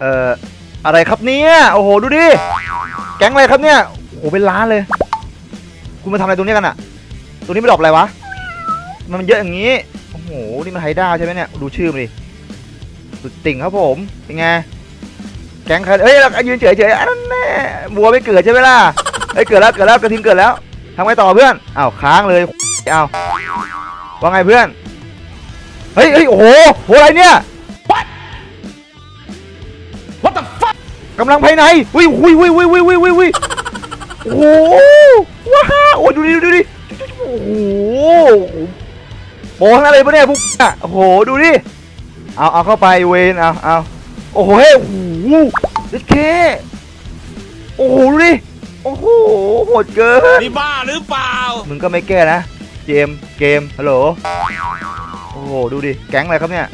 เอ่ออะไรครับเนี่ยโอ้โหดูดิแก๊งอะไรครับเนี่ยโอ้โหเป็นล้านเลย คุณมาทำอะไรตรงนี้กันอะตรงนี้ไม่ดอปอะไรวะมันเยอะอย่างนี้โอ้โหนี่มันไฮด้าใช่ไหมเนี่ยดูชื่อมันดิสุดติ่งครับผมเป็นไงแก๊งใครเอ้ยเรายืนเฉยเฉยอันนั้นแน่บัวไม่เกิดใช่ไหมล่ะเอ้ยเกิดแล้วเกิดแล้วกระทิงเกิดแล้วทำไงต่อเพื่อนอ้าวค้างเลยอ้าวว่าไงเพื่อนเฮ้ยเฮ้ยโอ้โหโหอะไรเนี่ย กำลังภายในวิววิววิววิววิววิววิววิวโอ้โหว้าวโอ้ยดูดิดูดิโอ้โหโปงอะไรปะเนี่ยพวกอะโอ้โหดูดิเอาเอาเข้าไปเวนเอาเอาโอ้โหเฮ้ยโอ้โหเด็ดเคโอ้โหดูดิโอ้โหโหดเกินนี่บ้าหรือเปล่ามึงก็ไม่แก้นะเกมเกมฮัลโหลโอ้โหดูดิแก๊งอะไรครับเนี่ย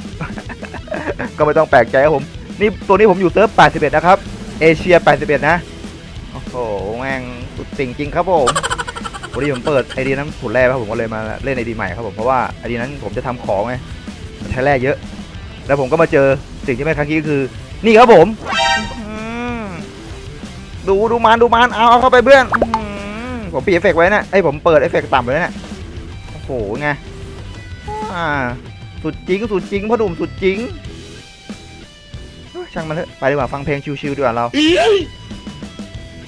ก็ไม่ต้องแปลกใจครับผม นี่ตัวนี้ผมอยู่เซิร์ฟ 81 นะครับ เอเชีย 81 นะ โอ้โห แม่งสุดติ่งจริงครับผม วันนี้ผมเปิดไอดีนั้นผุดแรกครับผมก็เลยมาเล่นไอดีใหม่ครับผมเพราะว่าไอดีนั้นผมจะทำของไงใช้แร่เยอะ แล้วผมก็มาเจอสิ่งที่ไม่ครั้งนี้ก็คือ นี่ครับผมดูดูมันดูมันเอาเอาเข้าไปเพื่อนผมปิดเอฟเฟกต์ไว้นะไอผมเปิดเอฟเฟกต์ต่ำไว้นะโอ้โหไงอ่าสุดจริงสุดจริงพ่อหนุ่มสุดจริง ช่างมันเถอะไปดีกว่าฟังเพลงชิวๆดีกว่าเรา